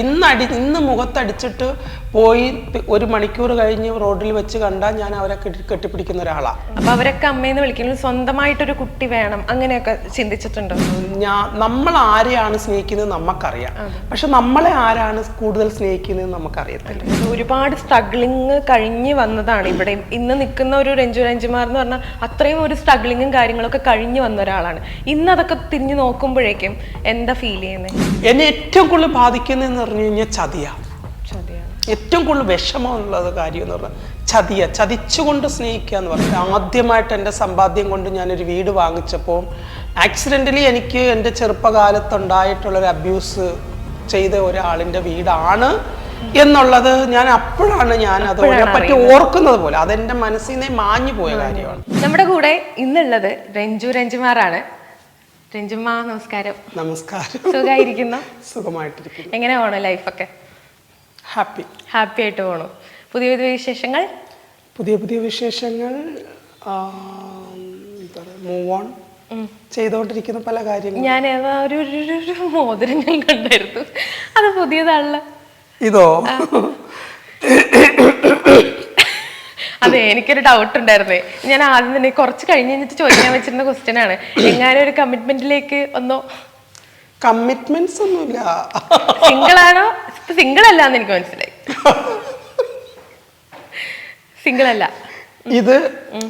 ഇന്ന് അടി ഇന്ന് മുഖത്തടിച്ചിട്ട് പോയി ഒരു മണിക്കൂർ കഴിഞ്ഞ് റോഡിൽ വെച്ച് കണ്ടാൽ ഞാൻ അവരെ കെട്ടിപ്പിടിക്കുന്ന ഒരാളാണ് അപ്പൊ അവരൊക്കെ അമ്മയെന്ന് വിളിക്കുന്നത് സ്വന്തമായിട്ടൊരു കുട്ടി വേണം അങ്ങനെയൊക്കെ ചിന്തിച്ചിട്ടുണ്ടോ? ഞാൻ നമ്മൾ ആരെയാണ് സ്നേഹിക്കുന്നത് നമുക്കറിയാം പക്ഷെ നമ്മളെ ആരാണ് കൂടുതൽ സ്നേഹിക്കുന്നത് നമുക്കറിയത്തില്ല ഒരുപാട് സ്ട്രഗ്ലിങ് കഴിഞ്ഞ് വന്നതാണ് ഇവിടെ. ഇന്ന് നിൽക്കുന്ന ഒരു രഞ്ജു രഞ്ജുമാർ എന്ന് പറഞ്ഞാൽ അത്രയും ഒരു സ്ട്രഗ്ലിങ്ങും കാര്യങ്ങളൊക്കെ കഴിഞ്ഞ് വന്ന ഒരാളാണ്. ഇന്ന് അതൊക്കെ തിരിഞ്ഞു നോക്കുമ്പോഴേക്കും എന്താ ഫീൽ ചെയ്യുന്നത് എന്നെ ഏറ്റവും കൂടുതൽ ബാധിക്കുന്നതെന്ന് പറഞ്ഞു കഴിഞ്ഞാൽ ചതിയാണ് ഏറ്റവും കൂടുതൽ വിഷമമുള്ളത് കാര്യം എന്ന് പറഞ്ഞാൽ ചതിയ. ചതിച്ചുകൊണ്ട് സ്നേഹിക്കുക എന്ന് പറഞ്ഞാൽ ആദ്യമായിട്ട് എന്റെ സമ്പാദ്യം കൊണ്ട് ഞാനൊരു വീട് വാങ്ങിച്ചപ്പോൾ ആക്സിഡന്റലി എനിക്ക് എന്റെ ചെറുപ്പകാലത്തുണ്ടായിട്ടുള്ളൊരു അബ്യൂസ് ചെയ്ത ഒരാളിന്റെ വീടാണ് എന്നുള്ളത് ഞാൻ അപ്പോഴാണ് ഞാൻ അത് പറ്റി ഓർക്കുന്നത് പോലെ. അതെന്റെ മനസ്സിൽ നിന്നേ മാഞ്ഞു പോയ കാര്യമാണ്. നമ്മുടെ കൂടെ ഇന്നുള്ളത് രഞ്ജു രഞ്ജുമാറാണ് രഞ്ജുമ്മ നമസ്കാരം. നമസ്കാരം. സുഖമായിരിക്കുന്നു സുഖമായിട്ടിരിക്കുന്നു. എങ്ങനെ പോണു ലൈഫൊക്കെ ഹാപ്പി ഹാപ്പി ആയിട്ട് പോണു. പുതിയ പുതിയ വിശേഷങ്ങൾ? പുതിയ പുതിയ വിശേഷങ്ങൾ മൂവ് ഓൺ ചെയ്തുകൊണ്ടിരിക്കുന്ന പല കാര്യങ്ങളും. ഞാൻ ഏതാ ഒരു ഒരു- ഒരു ഒരു മോതിരം ഞാൻ കണ്ടായിരുന്നു. അത് പുതിയതാണല്ലോ. ഇതോ? അതെ എനിക്കൊരു ഡൗട്ട് ഉണ്ടായിരുന്നേ. ഞാൻ ആദ്യം തന്നെ കുറച്ച് കഴിഞ്ഞ് കഴിഞ്ഞിട്ട് ചോദിക്കാൻ വെച്ചിരുന്ന ക്വസ്റ്റ്യൻ ആണ്. എങ്ങാനും ഒരു കമ്മിറ്റ്മെന്റിലേക്ക് ഒന്നോ? കമ്മിറ്റ്മെന്റ്സ് ഒന്നുമില്ല. സിംഗിൾ ആണോ സിംഗിൾ അല്ല എന്ന് എനിക്ക് മനസ്സിലായി. സിംഗിൾ അല്ല ഇത്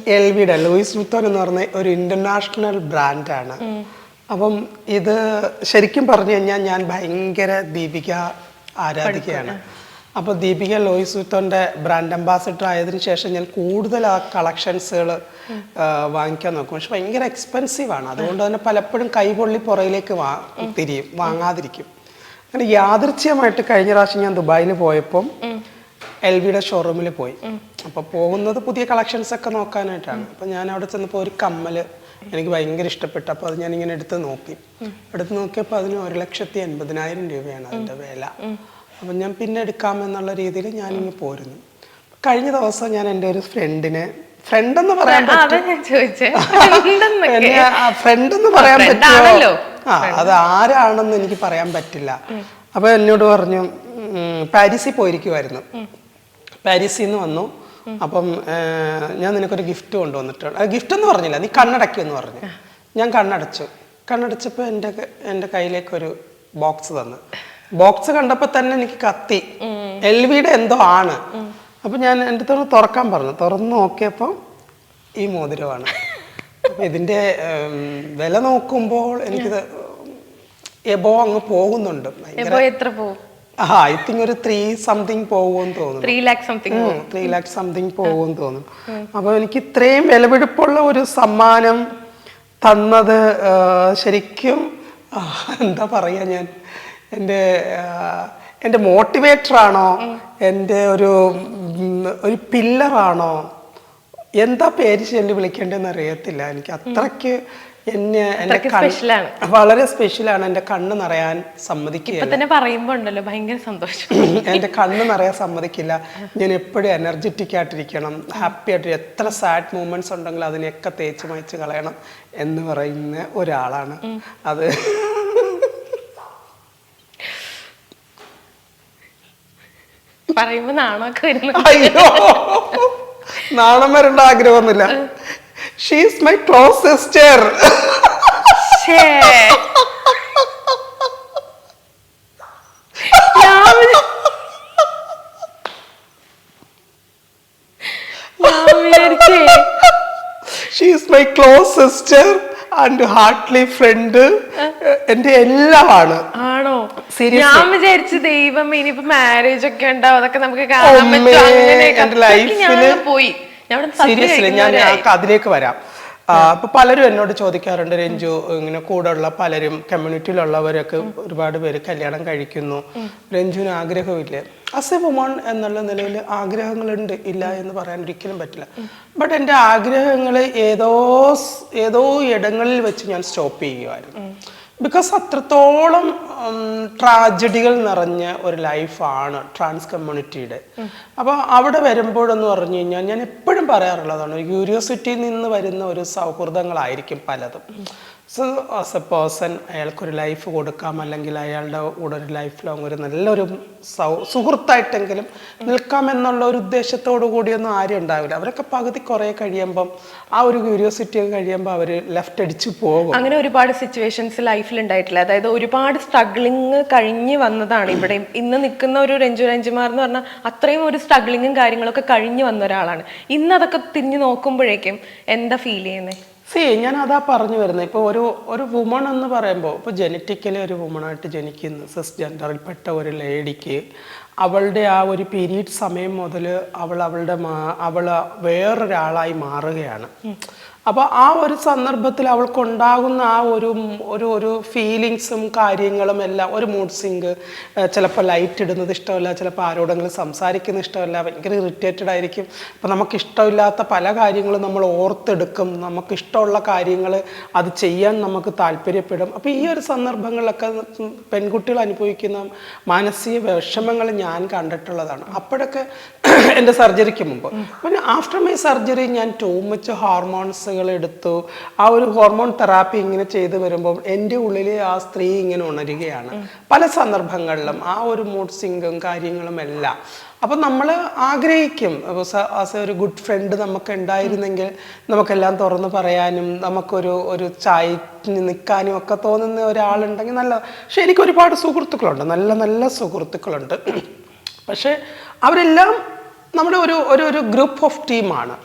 എൽ വിയുടെ ലൂയിസ് വിത്തോൺ എന്ന് പറഞ്ഞ ഒരു ഇന്റർനാഷണൽ ബ്രാൻഡാണ് അപ്പം ഇത് ശരിക്കും പറഞ്ഞു കഴിഞ്ഞാൽ ഞാൻ ഭയങ്കര ദീപിക ആരാധികയാണ്. അപ്പോൾ ദീപിക ലോയിസ് വിത്തോന്റെ ബ്രാൻഡ് അംബാസിഡർ ആയതിനു ശേഷം ഞാൻ കൂടുതൽ ആ കളക്ഷൻസുകൾ വാങ്ങിക്കാൻ നോക്കും. പക്ഷെ ഭയങ്കര എക്സ്പെൻസീവ് ആണ്. അതുകൊണ്ട് തന്നെ പലപ്പോഴും കൈപൊള്ളി പുറയിലേക്ക് വാ തിരിയും വാങ്ങാതിരിക്കും. അങ്ങനെ യാദൃച്ഛ്യമായിട്ട് കഴിഞ്ഞ പ്രാവശ്യം ഞാൻ ദുബായിൽ പോയപ്പം എൽ വിയുടെ ഷോറൂമിൽ പോയി അപ്പോൾ പോകുന്നത് പുതിയ കളക്ഷൻസ് ഒക്കെ നോക്കാനായിട്ടാണ്. അപ്പോൾ ഞാൻ അവിടെ ചെന്നപ്പോൾ ഒരു കമ്മൽ എനിക്ക് ഭയങ്കര ഇഷ്ടപ്പെട്ടു. അപ്പോൾ അത് ഞാൻ ഇങ്ങനെ എടുത്ത് നോക്കി. എടുത്ത് നോക്കിയപ്പോൾ അതിന് ഒരു ലക്ഷത്തി എൺപതിനായിരം രൂപയാണ് അതിന്റെ വില. അപ്പം ഞാൻ പിന്നെ എടുക്കാമെന്നുള്ള രീതിയിൽ ഞാനിങ്ങ് പോരുന്നു. കഴിഞ്ഞ ദിവസം ഞാൻ എന്റെ ഒരു ഫ്രണ്ടിനെ ഫ്രണ്ട് എന്ന് പറയാൻ ഫ്രണ്ട് എന്ന് പറയാൻ പറ്റില്ല. ആ അത് ആരാണെന്ന് എനിക്ക് പറയാൻ പറ്റില്ല. അപ്പൊ എന്നോട് പറഞ്ഞു പാരീസിൽ പോയിരിക്കുമായിരുന്നു പാരീസിൽ നിന്ന് വന്നു. അപ്പം ഞാൻ നിനക്കൊരു ഗിഫ്റ്റ് കൊണ്ടുവന്നിട്ടുണ്ട്. ഗിഫ്റ്റ് എന്ന് പറഞ്ഞില്ല നീ കണ്ണടക്കി എന്ന് പറഞ്ഞു. ഞാൻ കണ്ണടച്ചു. കണ്ണടച്ചപ്പോൾ എന്റെ എന്റെ കയ്യിലേക്കൊരു ബോക്സ് തന്നു. ബോക്സ് കണ്ടപ്പോൾ തന്നെ എനിക്ക് കത്തി. എൽ വിയുടെ എന്തോ ആണ്. അപ്പം ഞാൻ എന്റെ തുറന്ന് തുറക്കാൻ പറഞ്ഞു. തുറന്ന് നോക്കിയപ്പോൾ ഈ മോതിരമാണ്. അപ്പം ഇതിന്റെ വില നോക്കുമ്പോൾ എനിക്കിത് എബോ അങ്ങ് പോകുന്നുണ്ട്. എത്ര പോവും ആ ഐ തിങ്ക് ഒരു ത്രീ സംതിങ് പോകുമെന്ന് തോന്നുന്നു. Three lakh something three lakh something പോകുമെന്ന് തോന്നുന്നു. അപ്പൊ എനിക്ക് ഇത്രയും വിലപിടിപ്പുള്ള ഒരു സമ്മാനം തന്നത് ശരിക്കും എന്താ പറയാ ഞാൻ എന്റെ എന്റെ മോട്ടിവേറ്ററാണോ എന്റെ ഒരു ഒരു പില്ലറാണോ എന്താ പേര് ചൊല്ലി വിളിക്കേണ്ടതെന്ന് അറിയത്തില്ല. എനിക്ക് അത്രയ്ക്ക് എന്നെ ആണ്. വളരെ സ്പെഷ്യലാണ് എന്റെ കണ്ണ് നിറയാൻ സമ്മതിക്കില്ല. ഇപ്പൊ തന്നെ പറയുമ്പോ ഉണ്ടല്ലോ ഭയങ്കര സന്തോഷം. എന്റെ കണ്ണ് നിറയാൻ സമ്മതിക്കില്ല. ഞാൻ എപ്പോഴും എനർജറ്റിക് ആയിട്ടിരിക്കണം. ഹാപ്പി ആയിട്ട് എത്ര സാഡ് മൂമെന്റ്സ് ഉണ്ടെങ്കിലും അതിനെയൊക്കെ തേച്ച് മായ്ച്ച് കളയണം എന്ന് പറയുന്ന ഒരാളാണ്. അത് പറയുമ്പോ നാണോ വരുന്നു അയ്യോ. നാണം വരേണ്ട ആഗ്രഹമൊന്നുമില്ല she's my close sister she's my close sister and heartly friend എന്റെ എല്ലാമാണ്. ഞാൻ വിചാരിച്ചു ദൈവം ഇനിയിപ്പോ മാരേജ് ഒക്കെ ഉണ്ടാവും അതൊക്കെ നമുക്ക് കാണാൻ പറ്റും. അങ്ങനെയൊക്കെ ഞാൻ പോയി സീരിയസ്ലി ഞാൻ അതിലേക്ക് വരാം. അപ്പൊ പലരും എന്നോട് ചോദിക്കാറുണ്ട് രഞ്ജു ഇങ്ങനെ കൂടെയുള്ള പലരും കമ്മ്യൂണിറ്റിയിലുള്ളവരൊക്കെ ഒരുപാട് പേര് കല്യാണം കഴിക്കുന്നു. രഞ്ജുവിന് ആഗ്രഹമില്ലേ? അസ് എ വുമൺ എന്നുള്ള നിലയിൽ ആഗ്രഹങ്ങളുണ്ട് ഇല്ല എന്ന് പറയാൻ ഒരിക്കലും പറ്റില്ല. ബട്ട് എന്റെ ആഗ്രഹങ്ങൾ ഏതോ ഏതോ ഇടങ്ങളിൽ വെച്ച് ഞാൻ സ്റ്റോപ്പ് ചെയ്യുമായിരുന്നു ബിക്കോസ് അത്രത്തോളം ട്രാജഡികൾ നിറഞ്ഞ ഒരു ലൈഫാണ് ട്രാൻസ് കമ്മ്യൂണിറ്റിയുടെ അപ്പോൾ അവിടെ വരുമ്പോഴെന്ന് പറഞ്ഞു കഴിഞ്ഞാൽ ഞാൻ എപ്പോഴും പറയാറുള്ളതാണ് ക്യൂരിയോസിറ്റിയിൽ നിന്ന് വരുന്ന ഒരു സൗഹൃദങ്ങളായിരിക്കും പലതും. സോ ആസ് എ പേഴ്സൺ അയാൾക്കൊരു ലൈഫ് കൊടുക്കാം. അല്ലെങ്കിൽ അയാളുടെ കൂടെ ഒരു ലൈഫ് ലോങ് ഒരു നല്ലൊരു സൗ സുഹൃത്തായിട്ടെങ്കിലും നിൽക്കാം എന്നുള്ള ഒരു ഉദ്ദേശത്തോടു കൂടിയൊന്നും ആരും ഉണ്ടാവില്ല. അവരൊക്കെ പകുതി കുറേ കഴിയുമ്പം ആ ഒരു ക്യൂരിയോസിറ്റി ഒക്കെ കഴിയുമ്പോൾ അവർ ലെഫ്റ്റ് അടിച്ച് പോകും. അങ്ങനെ ഒരുപാട് സിറ്റുവേഷൻസ് ലൈഫിൽ ഉണ്ടായിട്ടില്ല. അതായത് ഒരുപാട് സ്ട്രഗ്ലിങ് കഴിഞ്ഞ് വന്നതാണ് ഇവിടെ ഇന്ന് നിൽക്കുന്ന ഒരു രഞ്ജു രഞ്ജുമാർ എന്ന് പറഞ്ഞാൽ അത്രയും ഒരു സ്ട്രഗ്ലിങ്ങും കാര്യങ്ങളൊക്കെ കഴിഞ്ഞ് വന്ന ഒരാളാണ്. ഇന്ന് അതൊക്കെ തിരിഞ്ഞു നോക്കുമ്പോഴേക്കും എന്താ ഫീൽ ചെയ്യുന്നത് സി ഞാൻ അതാ പറഞ്ഞു വരുന്നത്. ഇപ്പോൾ ഒരു ഒരു വുമൺ എന്ന് പറയുമ്പോൾ ഇപ്പോൾ ജനറ്റിക്കലി ഒരു വുമണായിട്ട് ജനിക്കുന്ന. സിസ് ജെൻഡറിൽപ്പെട്ട ഒരു ലേഡിക്ക് അവളുടെ ആ ഒരു പീരീഡ് സമയം മുതൽ അവൾ അവളുടെ മാ- അവൾ വേറൊരാളായി മാറുകയാണ്. അപ്പോൾ ആ ഒരു സന്ദർഭത്തിൽ അവൾക്കുണ്ടാകുന്ന ആ ഒരു ഒരു ഒരു ഫീലിങ്സും കാര്യങ്ങളും എല്ലാം ഒരു മൂഡ് സിങ്ക് ചിലപ്പോൾ ലൈറ്റ് ഇടുന്നത് ഇഷ്ടമല്ല ചിലപ്പോൾ ആരോടെങ്കിലും സംസാരിക്കുന്ന ഇഷ്ടമല്ല ഭയങ്കര ഇറിറ്റേറ്റഡ് ആയിരിക്കും. അപ്പോൾ നമുക്ക് ഇഷ്ടമില്ലാത്ത പല കാര്യങ്ങളും നമ്മൾ ഓർത്തെടുക്കും. നമുക്ക് ഇഷ്ടമുള്ള കാര്യങ്ങൾ അത് ചെയ്യാൻ നമുക്ക് താല്പര്യപ്പെടും. അപ്പോൾ ഈ ഒരു സന്ദർഭങ്ങളിലൊക്കെ പെൺകുട്ടികൾ അനുഭവിക്കുന്ന മാനസിക വിഷമങ്ങൾ ഞാൻ കണ്ടിട്ടുള്ളതാണ്. അപ്പോഴൊക്കെ എന്റെ സർജറിക്ക് മുമ്പ്. പിന്നെ ആഫ്റ്റർ മൈ സർജറി ഞാൻ ടൂ മച്ച് ഹോർമോൺസുകൾ എടുത്തു ആ ഒരു ഹോർമോൺ തെറാപ്പി ഇങ്ങനെ ചെയ്തു വരുമ്പോൾ എന്റെ ഉള്ളിൽ ആ സ്ത്രീ ഇങ്ങനെ ഉണരുകയാണ്. പല സന്ദർഭങ്ങളിലും ആ ഒരു മൂഡ് സിങ്കും കാര്യങ്ങളും എല്ലാം. അപ്പം നമ്മൾ ആഗ്രഹിക്കും. ആസ് ഒരു ഗുഡ് ഫ്രണ്ട് നമുക്ക് ഉണ്ടായിരുന്നെങ്കിൽ നമുക്കെല്ലാം തുറന്നു പറയാനും നമുക്കൊരു ഒരു ചായ നിൽക്കാനും ഒക്കെ തോന്നുന്ന ഒരാളുണ്ടെങ്കിൽ നല്ല പക്ഷെ എനിക്ക് ഒരുപാട് സുഹൃത്തുക്കളുണ്ട്. നല്ല നല്ല സുഹൃത്തുക്കളുണ്ട്. പക്ഷേ അവരെല്ലാം നമ്മുടെ ഒരു ഒരു ഗ്രൂപ്പ് ഓഫ് ടീമാണ്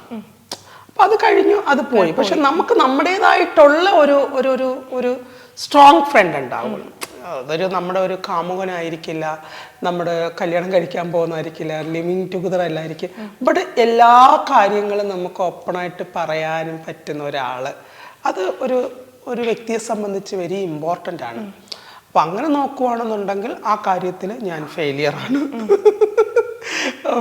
അപ്പൊ അത് കഴിഞ്ഞു അത് പോയി. പക്ഷെ നമുക്ക് നമ്മുടേതായിട്ടുള്ള ഒരു ഒരു ഒരു ഒരു സ്ട്രോങ് ഫ്രണ്ട് ഉണ്ടാവും. അതൊരു നമ്മുടെ ഒരു കാമുകനായിരിക്കില്ല നമ്മുടെ കല്യാണം കഴിക്കാൻ പോകുന്നതായിരിക്കില്ല ലിവിങ് ടുഗദർ അല്ലായിരിക്കും. ബട്ട് എല്ലാ കാര്യങ്ങളും നമുക്ക് ഓപ്പണായിട്ട് പറയാനും പറ്റുന്ന ഒരാൾ അത് ഒരു ഒരു വ്യക്തിയെ സംബന്ധിച്ച് വെരി ഇമ്പോർട്ടന്റ് ആണ്. അപ്പം അങ്ങനെ നോക്കുവാണെന്നുണ്ടെങ്കിൽ ആ കാര്യത്തിൽ ഞാൻ ഫെയിലിയറാണ്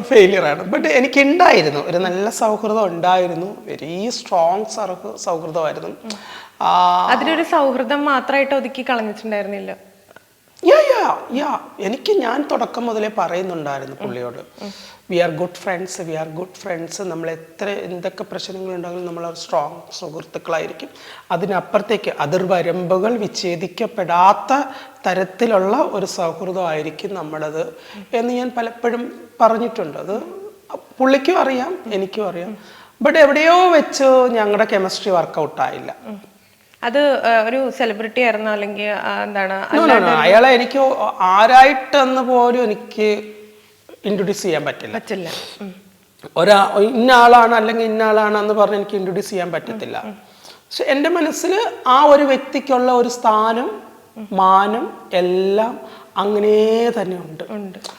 ഫെയിലിയറാണ് ബട്ട് എനിക്ക് ഉണ്ടായിരുന്നു ഒരു നല്ല സൗഹൃദം ഉണ്ടായിരുന്നു. വെരി സ്ട്രോങ് സൗഹൃദമായിരുന്നു. അതിലൊരു സൗഹൃദം മാത്രമായിട്ട് ഒതുക്കി കളഞ്ഞിട്ടുണ്ടായിരുന്നില്ല. യാ യാ യാ എനിക്ക് ഞാൻ തുടക്കം മുതലേ പറയുന്നുണ്ടായിരുന്നു പുള്ളിയോട്. We are good friends we are good friends നമ്മൾ എത്ര എന്തൊക്കെ പ്രശ്നങ്ങളുണ്ടെങ്കിലും നമ്മൾ സ്ട്രോങ് സുഹൃത്തുക്കളായിരിക്കും. അതിനപ്പുറത്തേക്ക് അതിർവരമ്പുകൾ വിച്ഛേദിക്കപ്പെടാത്ത തരത്തിലുള്ള ഒരു സൗഹൃദമായിരിക്കും നമ്മളത്. എന്ന് ഞാൻ പലപ്പോഴും പറഞ്ഞിട്ടുണ്ട്. അത് പുള്ളിക്കും അറിയാം എനിക്കും അറിയാം. ബട്ട് എവിടെയോ വെച്ച് ഞങ്ങളുടെ കെമിസ്ട്രി വർക്കൗട്ടായില്ല അത് ഒരു സെലിബ്രിറ്റി ആയിരുന്നു? അല്ലെങ്കിൽ എന്താണ്. അയാളെ എനിക്ക് ആരായിട്ടെന്ന് പോലും എനിക്ക് ഇൻട്രൊഡ്യൂസ് ചെയ്യാൻ പറ്റില്ല. പറ്റില്ല. ഒരാ ഇന്ന ആളാണ് അല്ലെങ്കിൽ ഇന്ന ആളാണ് എന്ന് പറഞ്ഞ് എനിക്ക് ഇൻട്രൊഡ്യൂസ് ചെയ്യാൻ പറ്റത്തില്ല. പക്ഷെ എന്റെ മനസ്സിൽ ആ ഒരു വ്യക്തിക്കുള്ള ഒരു സ്ഥാനം മാനം എല്ലാം അങ്ങനെ തന്നെ ഉണ്ട്.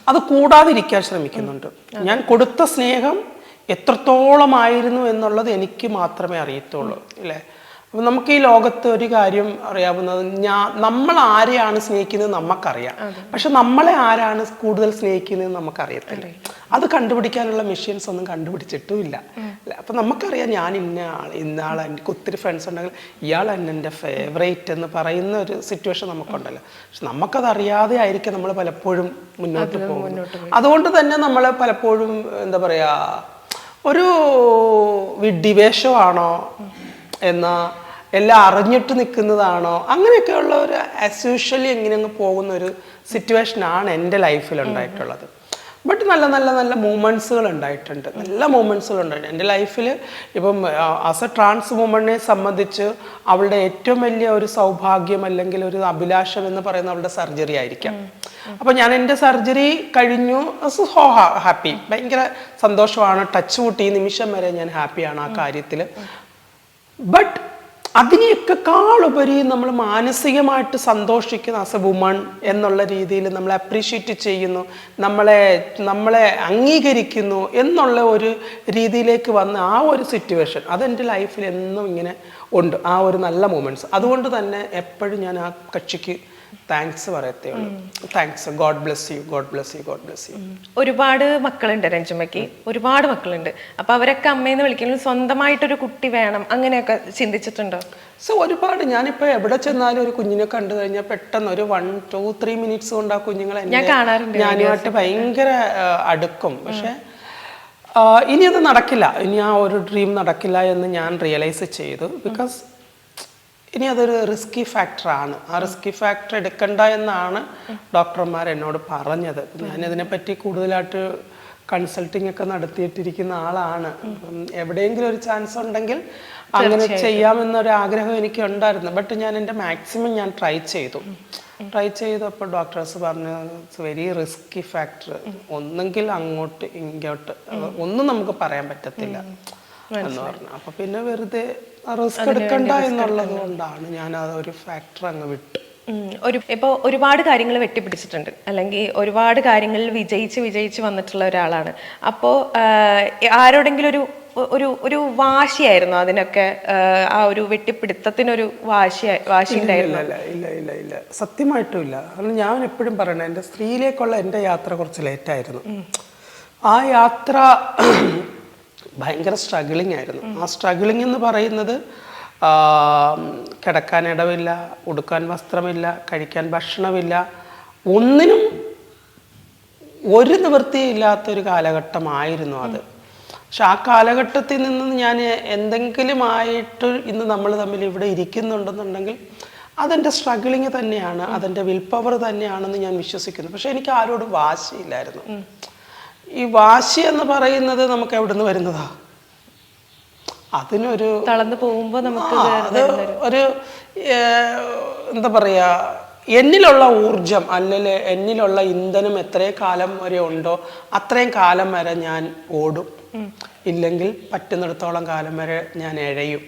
അത് കൂടാതിരിക്കാൻ ശ്രമിക്കുന്നുണ്ട്. ഞാൻ കൊടുത്ത സ്നേഹം എത്രത്തോളമായിരുന്നു എന്നുള്ളത് എനിക്ക് മാത്രമേ അറിയത്തുള്ളൂ അല്ലേ നമുക്ക് ഈ ലോകത്ത് ഒരു കാര്യം അറിയാവുന്നത് ഞാൻ നമ്മൾ ആരെയാണ് സ്നേഹിക്കുന്നത് നമുക്കറിയാം പക്ഷെ നമ്മളെ ആരാണ് കൂടുതൽ സ്നേഹിക്കുന്നത് നമുക്കറിയത്തില്ല. അത്. കണ്ടുപിടിക്കാനുള്ള മെഷീൻസ് ഒന്നും കണ്ടുപിടിച്ചിട്ടും ഇല്ല അപ്പൊ നമുക്കറിയാം ഞാൻ ഇന്ന ആൾ ഇന്ന ആൾ എനിക്ക് ഒത്തിരി ഫ്രണ്ട്സ് ഉണ്ടെങ്കിൽ ഇയാൾ തന്നെ എന്റെ ഫേവറേറ്റ് എന്ന് പറയുന്ന ഒരു സിറ്റുവേഷൻ നമുക്കുണ്ടല്ലോ. പക്ഷെ നമുക്കത് അറിയാതെ ആയിരിക്കും നമ്മൾ പലപ്പോഴും മുന്നോട്ട് പോകുന്നത്. അതുകൊണ്ട് തന്നെ നമ്മൾ പലപ്പോഴും എന്താ പറയാ ഒരു വിഡ്ഢിവേഷമാണോ എന്നാ എല്ലാം അറിഞ്ഞിട്ട് നിൽക്കുന്നതാണോ? അങ്ങനെയൊക്കെയുള്ള ഒരു അസ്യൂഷ്വലി എങ്ങനെ അങ്ങ് പോകുന്ന ഒരു സിറ്റുവേഷൻ ആണ് എന്റെ ലൈഫിൽ ഉണ്ടായിട്ടുള്ളത്. ബട്ട് നല്ല നല്ല നല്ല മൂമെന്റ്സുകൾ ഉണ്ടായിട്ടുണ്ട്. നല്ല മൂമെന്റ്സുകൾ ഉണ്ടായിട്ടുണ്ട്. എന്റെ ലൈഫിൽ ഇപ്പം ആസ് എ ട്രാൻസ് വുമണിനെ സംബന്ധിച്ച് അവളുടെ ഏറ്റവും വലിയ ഒരു സൗഭാഗ്യം അല്ലെങ്കിൽ ഒരു അഭിലാഷം എന്ന് പറയുന്ന അവളുടെ സർജറി ആയിരിക്കാം. അപ്പോൾ ഞാൻ എന്റെ സർജറി കഴിഞ്ഞു. സോ ഹാപ്പി ഭയങ്കര സന്തോഷമാണ്. ടച്ച് കൂട്ടി ഈ നിമിഷം വരെ ഞാൻ ഹാപ്പിയാണ് ആ കാര്യത്തിൽ ബട്ട് അതിനെയൊക്കെ കാളുപരി നമ്മൾ മാനസികമായിട്ട് സന്തോഷിക്കുന്ന ആസ് എ വുമൺ എന്നുള്ള രീതിയിൽ നമ്മളെ അപ്രീഷിയേറ്റ് ചെയ്യുന്നു നമ്മളെ നമ്മളെ അംഗീകരിക്കുന്നു എന്നുള്ള ഒരു രീതിയിലേക്ക് വന്ന ആ ഒരു സിറ്റുവേഷൻ അതെന്റെ ലൈഫിൽ എന്നും ഇങ്ങനെ ഉണ്ട്. ആ ഒരു നല്ല മൂമെന്റ്സ് അതുകൊണ്ട് തന്നെ എപ്പോഴും ഞാൻ ആ കക്ഷിക്ക് താങ്ക്സ് പറയത്തേ ഉള്ളൂ. Thanks God bless you God bless you God bless you ഒരുപാട് മക്കളുണ്ട് രഞ്ജുമ്മയ്ക്ക്. ഒരുപാട് മക്കളുണ്ട്. അപ്പൊ അവരൊക്കെ അമ്മയെന്ന് വിളിക്കുന്നത് സ്വന്തമായിട്ടൊരു കുട്ടി വേണം. അങ്ങനെയൊക്കെ ചിന്തിച്ചിട്ടുണ്ടോ? സോ ഒരുപാട്. ഞാനിപ്പോൾ എവിടെ ചെന്നാലും ഒരു കുഞ്ഞിനെ കണ്ടു കഴിഞ്ഞാൽ പെട്ടെന്ന് ഒരു വൺ ടു ത്രീ മിനിറ്റ്സ് കൊണ്ട് ആ കുഞ്ഞുങ്ങളെ ഞാൻ കാണാറുണ്ട് ഞാനുമായിട്ട് ഭയങ്കര അടുക്കും. പക്ഷെ ഇനി അത് നടക്കില്ല. ഇനി ആ ഒരു ഡ്രീം നടക്കില്ല എന്ന് ഞാൻ റിയലൈസ് ചെയ്തു. ബിക്കോസ് ഇനി അതൊരു റിസ്കി ഫാക്ടറാണ് ആ റിസ്കി ഫാക്ടർ എടുക്കണ്ട എന്നാണ് ഡോക്ടർമാർ എന്നോട് പറഞ്ഞത്. ഞാൻ ഇതിനെപ്പറ്റി കൂടുതലായിട്ട് കൺസൾട്ടിങ് ഒക്കെ നടത്തിയിട്ടിരിക്കുന്ന ആളാണ്. എവിടെയെങ്കിലും ഒരു ചാൻസ് ഉണ്ടെങ്കിൽ അങ്ങനെ ചെയ്യാമെന്നൊരു ആഗ്രഹം എനിക്ക് ഉണ്ടായിരുന്നു ബട്ട് ഞാൻ എന്റെ മാക്സിമം ഞാൻ ട്രൈ ചെയ്തു. ട്രൈ ചെയ്തപ്പോൾ ഡോക്ടേഴ്സ് പറഞ്ഞു ഇറ്റ്സ് വെരി റിസ്കി ഫാക്ടർ ഒന്നെങ്കിൽ അങ്ങോട്ട് ഇങ്ങോട്ട്. ഒന്നും നമുക്ക് പറയാൻ പറ്റത്തില്ല. എന്ന് പറഞ്ഞു. അപ്പൊ പിന്നെ വെറുതെ റിസ്ക് എടുക്കണ്ട എന്നുള്ളത് കൊണ്ടാണ് ഞാൻ ആ ഒരു ഫാക്ടർ അങ്ങ് വിട്ടു ഒരു ഇപ്പോൾ ഒരുപാട് കാര്യങ്ങൾ വെട്ടിപ്പിടിച്ചിട്ടുണ്ട്. അല്ലെങ്കിൽ ഒരുപാട് കാര്യങ്ങളിൽ വിജയിച്ച് വിജയിച്ച് വന്നിട്ടുള്ള ഒരാളാണ്. അപ്പോൾ ആരോടെങ്കിലും ഒരു ഒരു ഒരു വാശിയായിരുന്നു അതിനൊക്കെ? ആ ഒരു വെട്ടിപ്പിടുത്തത്തിനൊരു വാശി വാശി ഉണ്ടായിരുന്നു ഇല്ല ഇല്ല ഇല്ല സത്യമായിട്ടും ഇല്ല. കാരണം ഞാൻ എപ്പോഴും പറയണേ എന്റെ സ്ത്രീയിലേക്കുള്ള എന്റെ യാത്ര കുറച്ച് ലേറ്റായിരുന്നു ആ യാത്ര ഭയങ്കര സ്ട്രഗിളിങ് ആയിരുന്നു. ആ സ്ട്രഗിളിങ് എന്ന് പറയുന്നത് കിടക്കാൻ ഇടവില്ല ഉടുക്കാൻ വസ്ത്രമില്ല കഴിക്കാൻ ഭക്ഷണമില്ല ഒന്നിനും ഒരു നിവൃത്തിയില്ലാത്തൊരു കാലഘട്ടമായിരുന്നു അത്. പക്ഷെ ആ കാലഘട്ടത്തിൽ നിന്ന് ഞാൻ എന്തെങ്കിലും ആയിട്ട് ഇന്ന് നമ്മൾ തമ്മിൽ ഇവിടെ ഇരിക്കുന്നുണ്ടെന്നുണ്ടെങ്കിൽ അതെന്റെ സ്ട്രഗിളിങ് തന്നെയാണ് അതെന്റെ വിൽ പവർ തന്നെയാണെന്ന് ഞാൻ വിശ്വസിക്കുന്നു. പക്ഷെ എനിക്ക് ആരോടും വാശിയില്ലായിരുന്നു. ഈ വാശി എന്ന് പറയുന്നത് നമുക്ക് എവിടെ നിന്ന് വരുന്നതാ? അതിനൊരു തളർന്നു പോകുമ്പോൾ നമുക്ക് അത് ഒരു എന്താ പറയാ എന്നിലുള്ള ഊർജം അല്ലെങ്കിൽ എന്നിലുള്ള ഇന്ധനം എത്രയും കാലം വരെ ഉണ്ടോ അത്രയും കാലം വരെ ഞാൻ ഓടും. ഇല്ലെങ്കിൽ പറ്റുന്നിടത്തോളം കാലം വരെ ഞാൻ എഴയും.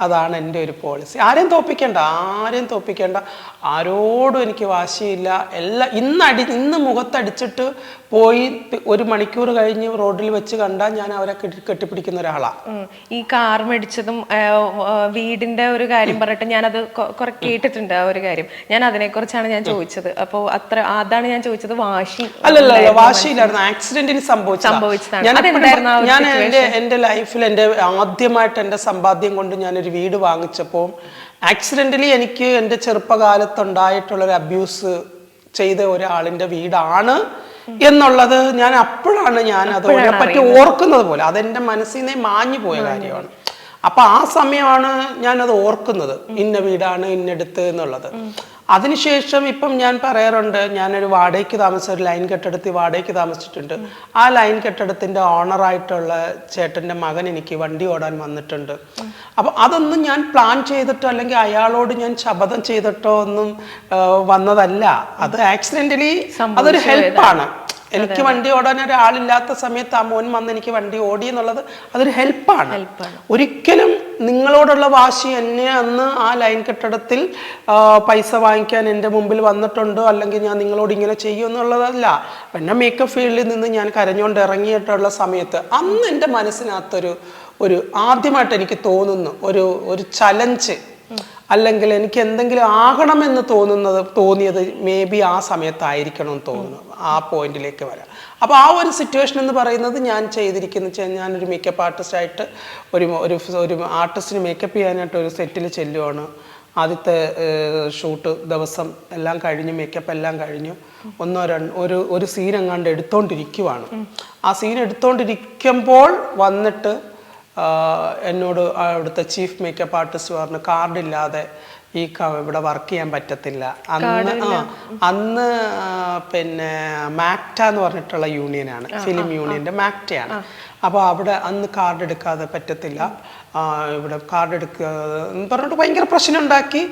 അതാണ് എന്റെ ഒരു പോളിസി ആരെയും തോപ്പിക്കേണ്ട ആരെയും തോപ്പിക്കേണ്ട. ആരോടും എനിക്ക് വാശിയില്ല. എല്ലാ ഇന്ന് അടി ഇന്ന് മുഖത്തടിച്ചിട്ട് പോയി ഒരു മണിക്കൂർ കഴിഞ്ഞ് റോഡിൽ വെച്ച് കണ്ടാൽ ഞാൻ അവരെ കെട്ടിപ്പിടിക്കുന്ന ഒരാളാണ്. ഈ കാർ മേടിച്ചതും വീടിന്റെ ഒരു കാര്യം പറഞ്ഞിട്ട് ഞാനത് കുറെ കേട്ടിട്ടുണ്ട് ആ ഒരു കാര്യം. ഞാൻ അതിനെക്കുറിച്ചാണ് ഞാൻ ചോദിച്ചത്. അപ്പോൾ അത്ര അതാണ് ഞാൻ ചോദിച്ചത്. വാശി അല്ലല്ല അല്ല വാശിയില്ലായിരുന്നു ആക്സിഡന്റിന് സംഭവിച്ചു സംഭവിച്ചതാണ്. ഞാൻ ഞാൻ എന്റെ ലൈഫിൽ എന്റെ ആദ്യമായിട്ട് എന്റെ സമ്പാദ്യം കൊണ്ട് ഞാനൊരു വീട് വാങ്ങിച്ചപ്പോൾ ആക്സിഡന്റലി എനിക്ക് എന്റെ ചെറുപ്പകാലത്തുണ്ടായിട്ടുള്ളൊരു അബ്യൂസ് ചെയ്ത ഒരാളിന്റെ വീടാണ് എന്നുള്ളത് ഞാൻ അപ്പോഴാണ് ഞാൻ അത് പറ്റി ഓർക്കുന്നത് പോലെ. അതെന്റെ മനസ്സിൽ നിന്നേ മാഞ്ഞു. പോയ കാര്യമാണ്. അപ്പൊ ആ സമയമാണ് ഞാനത് ഓർക്കുന്നത്. ഇന്ന വീടാണ് ഇന്നെടുത്ത് എന്നുള്ളത്. അതിനുശേഷം ഇപ്പം ഞാൻ പറയാറുണ്ട് ഞാനൊരു വാടകയ്ക്ക് താമസിച്ച ഒരു ലൈൻ കെട്ടിടത്തിൽ വാടകയ്ക്ക് താമസിച്ചിട്ടുണ്ട്. ആ ലൈൻ കെട്ടിടത്തിന്റെ ഓണറായിട്ടുള്ള ചേട്ടന്റെ മകൻ എനിക്ക് വണ്ടി ഓടാൻ വന്നിട്ടുണ്ട്. അപ്പൊ അതൊന്നും ഞാൻ പ്ലാൻ ചെയ്തിട്ടോ അല്ലെങ്കിൽ അയാളോട് ഞാൻ ശപഥം ചെയ്തിട്ടോ ഒന്നും വന്നതല്ല. അത് ആക്സിഡന്റലി അതൊരു ഹെൽപ്പാണ്. എനിക്ക് വണ്ടി ഓടാൻ ഒരാളില്ലാത്ത സമയത്ത് ആ മോൻ വന്ന് എനിക്ക് വണ്ടി ഓടി എന്നുള്ളത് അതൊരു ഹെൽപ്പാണ്. ഒരിക്കലും നിങ്ങളോടുള്ള വാശി എന്നെ അന്ന് ആ ലൈൻ കെട്ടിടത്തിൽ പൈസ വാങ്ങിക്കാൻ എന്റെ മുമ്പിൽ വന്നിട്ടുണ്ടോ അല്ലെങ്കിൽ ഞാൻ നിങ്ങളോട് ഇങ്ങനെ ചെയ്യും എന്നുള്ളതല്ല. പിന്നെ മേക്കപ്പ് ഫീൽഡിൽ നിന്ന് ഞാൻ കരഞ്ഞുകൊണ്ട് ഇറങ്ങിയിട്ടുള്ള സമയത്ത് അന്ന് എന്റെ മനസ്സിനകത്തൊരു ഒരു ആദ്യമായിട്ട് എനിക്ക് തോന്നുന്നു ഒരു ഒരു ചലഞ്ച് അല്ലെങ്കിൽ എനിക്ക് എന്തെങ്കിലും ആകണമെന്ന് തോന്നുന്നത് തോന്നിയത് മേ ബി ആ സമയത്തായിരിക്കണം എന്ന് തോന്നുന്നു. ആ പോയിന്റിലേക്ക് വരാം. അപ്പോൾ ആ ഒരു സിറ്റുവേഷൻ എന്ന് പറയുന്നത് ഞാൻ ചെയ്തിരിക്കുന്ന ഞാനൊരു മേക്കപ്പ് ആർട്ടിസ്റ്റായിട്ട് ഒരു ഒരു ഒരു ആർട്ടിസ്റ്റിന് മേക്കപ്പ് ചെയ്യാനായിട്ട് ഒരു സെറ്റിൽ ചെല്ലുവാണ്. ആദ്യത്തെ ഷൂട്ട് ദിവസം എല്ലാം കഴിഞ്ഞു മേക്കപ്പ് എല്ലാം കഴിഞ്ഞു. ഒന്നോ രണ്ട് ഒരു ഒരു സീൻ എങ്ങാണ്ട് എടുത്തോണ്ടിരിക്കുവാണ്. ആ സീൻ എടുത്തോണ്ടിരിക്കുമ്പോൾ വന്നിട്ട് എന്നോട് അവിടുത്തെ ചീഫ് മേക്കപ്പ് ആർട്ടിസ്റ്റ് പറഞ്ഞു കാർഡില്ലാതെ ഈ ഇവിടെ വർക്ക് ചെയ്യാൻ പറ്റത്തില്ല. അന്ന് ആ അന്ന് പിന്നെ മാക്ട എന്ന് പറഞ്ഞിട്ടുള്ള യൂണിയനാണ് ഫിലിം യൂണിയന്റെ മാക്ടയാണ്. അപ്പോൾ അവിടെ അന്ന് കാർഡ് എടുക്കാതെ പറ്റത്തില്ല. ഇവിടെ കാർഡ് എടുക്കുക എന്ന് പറഞ്ഞിട്ട് ഭയങ്കര പ്രശ്നം ഉണ്ടാക്കി.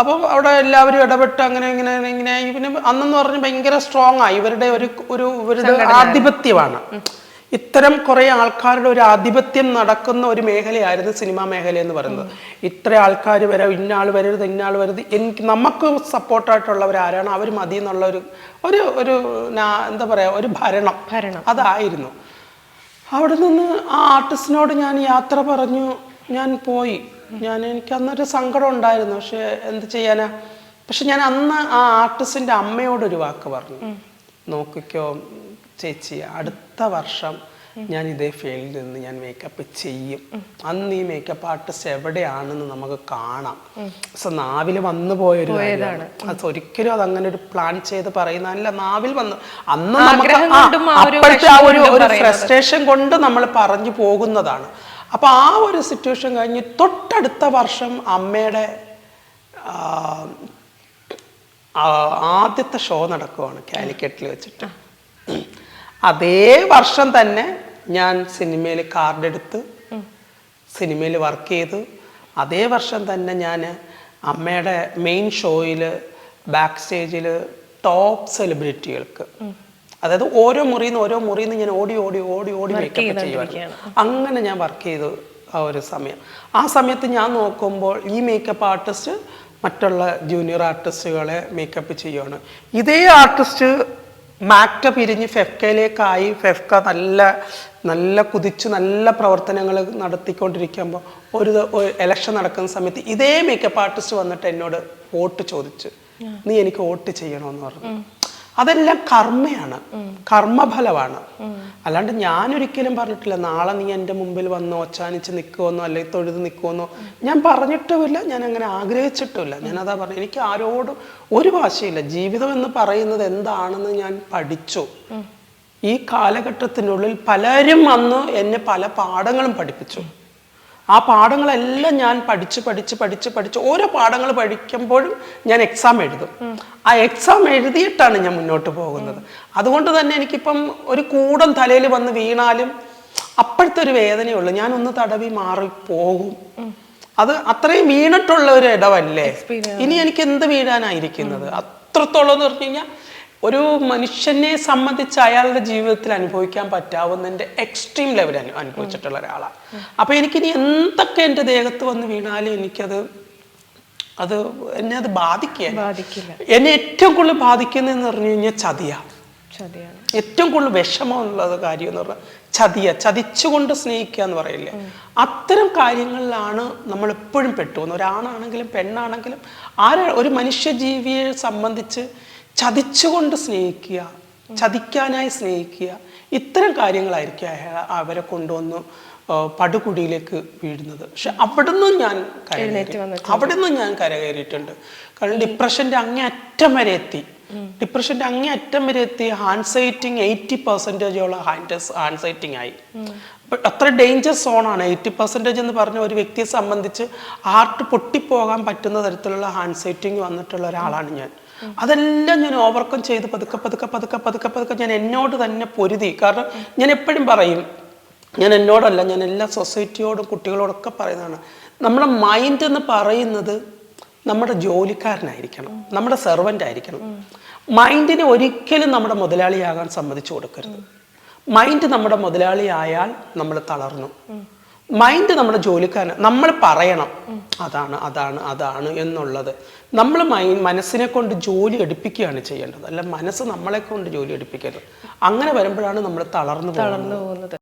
അപ്പോൾ അവിടെ എല്ലാവരും ഇടപെട്ട് അങ്ങനെ ഇങ്ങനെ ഇങ്ങനെ ഇവന് അന്നെന്ന് പറഞ്ഞ് ഭയങ്കര സ്ട്രോങ് ആയി ഇവരുടെ ഒരു ഒരു ഇവരുടെ ആധിപത്യമാണ്. ഇത്തരം കുറെ ആൾക്കാരുടെ ഒരു ആധിപത്യം നടക്കുന്ന ഒരു മേഖലയായിരുന്നു സിനിമാ മേഖല എന്ന് പറയുന്നത്. ഇത്ര ആൾക്കാർ വരാ ഇന്നാൾ വരരുത് ഇന്നാൾ വരരുത് എനിക്ക് നമുക്ക് സപ്പോർട്ടായിട്ടുള്ളവർ ആരാണ് അവർ മതി എന്നുള്ള ഒരു ഒരു ഒരു എന്താ പറയാ ഒരു ഭരണം. ഭരണം. അതായിരുന്നു. അവിടെ നിന്ന് ആ ആർട്ടിസ്റ്റിനോട് ഞാൻ യാത്ര പറഞ്ഞു ഞാൻ പോയി. ഞാൻ എനിക്ക് അന്നൊരു സങ്കടം ഉണ്ടായിരുന്നു പക്ഷെ എന്ത് ചെയ്യാനാ? പക്ഷെ ഞാൻ അന്ന് ആ ആർട്ടിസ്റ്റിന്റെ അമ്മയോടൊരു വാക്ക് പറഞ്ഞു. നോക്കിക്കോ ചേച്ചി അടുത്ത വർഷം ഞാൻ ഇതേ ഫീൽഡിൽ നിന്ന് ഞാൻ മേക്കപ്പ് ചെയ്യും. അന്ന് ഈ മേക്കപ്പ് ആർട്ടിസ്റ്റ് എവിടെയാണെന്ന് നമുക്ക് കാണാം. സോ നാവിൽ വന്നു പോയൊരു കാര്യമാണ്. അത് ഒരിക്കലും അത് അങ്ങനെ ഒരു പ്ലാൻ ചെയ്ത് പറയുന്നതല്ല. നാവിൽ വന്ന് അന്ന് നമുക്ക് ഒരു അപ്പോഴത്തെ ആ വിഷമം ഒരു കൊണ്ടും ഒരു പറയുന്നത്. ഫ്രസ്ട്രേഷൻ കൊണ്ട് നമ്മൾ പറഞ്ഞു പോകുന്നതാണ്. അപ്പൊ ആ ഒരു സിറ്റുവേഷൻ കഴിഞ്ഞ് തൊട്ടടുത്ത വർഷം അമ്മയുടെ ആദ്യത്തെ ഷോ നടക്കുവാണ് കാലിക്കറ്റിൽ വെച്ചിട്ട്. അതേ വർഷം തന്നെ ഞാൻ സിനിമയിൽ കാർഡ് എടുത്ത് സിനിമയിൽ വർക്ക് ചെയ്തു അതേ വർഷം തന്നെ ഞാൻ അമ്മയുടെ മെയിൻ ഷോയിൽ ബാക്ക് സ്റ്റേജിൽ ടോപ്പ് സെലിബ്രിറ്റികൾക്ക് അതായത് ഓരോ മുറിയിൽ നിന്ന് ഓരോ മുറിയിൽ നിന്ന് ഞാൻ ഓടി ഓടി ഓടി ഓടി മേക്കപ്പ് ചെയ്യുമായിരുന്നു അങ്ങനെ ഞാൻ വർക്ക് ചെയ്തു ആ ഒരു സമയം. ആ സമയത്ത് ഞാൻ നോക്കുമ്പോൾ ഈ മേക്കപ്പ് ആർട്ടിസ്റ്റ് മറ്റുള്ള ജൂനിയർ ആർട്ടിസ്റ്റുകളെ മേക്കപ്പ് ചെയ്യുകയാണ് ഇതേ ആർട്ടിസ്റ്റ് മാക്ട പിരിഞ്ഞ് ഫെഫ്കയിലേക്കായി ഫെഫ്ക നല്ല നല്ല കുതിച്ച് നല്ല പ്രവർത്തനങ്ങൾ നടത്തിക്കൊണ്ടിരിക്കുമ്പോൾ ഒരു എലക്ഷൻ നടക്കുന്ന സമയത്ത് ഇതേ മേക്കപ്പ് ആർട്ടിസ്റ്റ് വന്നിട്ട് എന്നോട് വോട്ട് ചോദിച്ച് നീ എനിക്ക് വോട്ട് ചെയ്യണമെന്ന് പറഞ്ഞു. അതെല്ലാം കർമ്മയാണ്. കർമ്മഫലമാണ്. അല്ലാണ്ട് ഞാനൊരിക്കലും പറഞ്ഞിട്ടില്ല നാളെ നീ എന്റെ മുമ്പിൽ വന്നോ ഒച്ചാനിച്ച് നിൽക്കുമെന്നോ അല്ലെങ്കിൽ തൊഴുത് നിൽക്കുമെന്നോ ഞാൻ പറഞ്ഞിട്ടുമില്ല ഞാൻ അങ്ങനെ ആഗ്രഹിച്ചിട്ടുമില്ല. ഞാൻ അതാ പറഞ്ഞു എനിക്ക് ആരോടും ഒരു ഭാഷയില്ല ജീവിതം എന്ന് പറയുന്നത് എന്താണെന്ന് ഞാൻ പഠിച്ചു. ഈ കാലഘട്ടത്തിനുള്ളിൽ പലരും വന്ന് എന്നെ പല പാഠങ്ങളും പഠിപ്പിച്ചു. ആ പാഠങ്ങളെല്ലാം ഞാൻ പഠിച്ച് പഠിച്ച് പഠിച്ച് പഠിച്ച് ഓരോ പാഠങ്ങൾ പഠിക്കുമ്പോഴും ഞാൻ എക്സാം എഴുതും. ആ എക്സാം എഴുതിയിട്ടാണ് ഞാൻ മുന്നോട്ട് പോകുന്നത്. അതുകൊണ്ട് തന്നെ എനിക്കിപ്പം ഒരു കൂടം തലയിൽ വന്ന് വീണാലും അപ്പോഴത്തെ ഒരു വേദനയുള്ളൂ. ഞാൻ ഒന്ന് തടവി മാറി പോകും. അത് അത്രയും വീണിട്ടുള്ള ഒരു ഇടവല്ലേ? ഇനി എനിക്ക് എന്ത് വീഴാനായിരിക്കുന്നത് അത്രത്തോളം എന്ന് പറഞ്ഞു കഴിഞ്ഞാൽ ഒരു മനുഷ്യനെ സംബന്ധിച്ച് അയാളുടെ ജീവിതത്തിൽ അനുഭവിക്കാൻ പറ്റാവുന്നതിന്റെ എക്സ്ട്രീം ലെവൽ അനുഭവിച്ചിട്ടുള്ള ഒരാളാണ്. അപ്പൊ എനിക്കിനി എന്തൊക്കെ എന്റെ ദേഹത്ത് വന്ന് വീണാലും എനിക്കത് അത് എന്നെ അത് ബാധിക്കുക ബാധിക്കില്ല. എന്നെ ഏറ്റവും കൂടുതൽ ബാധിക്കുന്നതെന്ന് പറഞ്ഞു കഴിഞ്ഞാൽ ചതിയാണ് ചതിയാണ്. ഏറ്റവും കൂടുതൽ വിഷമമുള്ളത് കാര്യം എന്ന് പറഞ്ഞാൽ ചതിയ. ചതിച്ചുകൊണ്ട് സ്നേഹിക്കുക എന്ന് പറയില്ലേ? അത്തരം കാര്യങ്ങളിലാണ് നമ്മൾ എപ്പോഴും പെട്ടുപോകുന്നത്. ഒരാണാണെങ്കിലും പെണ്ണാണെങ്കിലും ആരാ ഒരു മനുഷ്യജീവിയെ സംബന്ധിച്ച് ചതിച്ചുകൊണ്ട് സ്നേഹിക്കുക ചതിക്കാനായി സ്നേഹിക്കുക ഇത്തരം കാര്യങ്ങളായിരിക്കും അവരെ കൊണ്ടുവന്ന് പടുകുടിയിലേക്ക് വീഴുന്നത്. പക്ഷെ അവിടുന്ന് ഞാൻ അവിടെ അവിടുന്ന് ഞാൻ കരകയറിയിട്ടുണ്ട്. കാരണം ഡിപ്രഷന്റെ അങ്ങേ അറ്റം വരെ എത്തി. ഡിപ്രഷന്റെ അങ്ങേ അറ്റം വരെ എത്തി. ഹാൻസൈറ്റിങ് എയ്റ്റി പെർസെന്റേജോളം ഹാൻസൈറ്റിങ് ആയി. അത്ര ഡേഞ്ചർ സോണാണ്. എയ്റ്റി പെർസെന്റേജ് എന്ന് പറഞ്ഞ ഒരു വ്യക്തിയെ സംബന്ധിച്ച് ആർട്ട് പൊട്ടിപ്പോകാൻ പറ്റുന്ന തരത്തിലുള്ള ഹാൻഡ് സൈറ്റിങ് വന്നിട്ടുള്ള ഒരാളാണ് ഞാൻ. അതെല്ലാം ഞാൻ ഓവർകം ചെയ്ത് പതുക്കെ പതുക്കെ പതുക്കെ പതുക്കെ പതുക്കെ ഞാൻ എന്നോട് തന്നെ പൊരുതി. കാരണം ഞാൻ എപ്പോഴും പറയും ഞാൻ എന്നോടല്ല ഞാൻ എല്ലാ സൊസൈറ്റിയോടും കുട്ടികളോടൊക്കെ പറയുന്നതാണ്. നമ്മുടെ മൈൻഡ് എന്ന് പറയുന്നത് നമ്മുടെ ജോലിക്കാരനായിരിക്കണം നമ്മുടെ സെർവന്റ് ആയിരിക്കണം. മൈൻഡിനെ ഒരിക്കലും നമ്മുടെ മുതലാളിയാകാൻ സമ്മതിച്ചു കൊടുക്കരുത്. മൈൻഡ് നമ്മുടെ മുതലാളിയായാൽ നമ്മൾ തളർന്നു. മൈൻഡ് നമ്മുടെ ജോലിക്കാരൻ നമ്മൾ പറയണം അതാണ് അതാണ് അതാണ് എന്നുള്ളത്. നമ്മൾ മൈ മനസ്സിനെ കൊണ്ട് ജോലി എടുപ്പിക്കുകയാണ് ചെയ്യേണ്ടത്. അല്ല മനസ്സ് നമ്മളെ കൊണ്ട് ജോലി എടുപ്പിക്കരുത്. അങ്ങനെ വരുമ്പോഴാണ് നമ്മൾ തളർന്നു തളർന്നു പോകുന്നത്.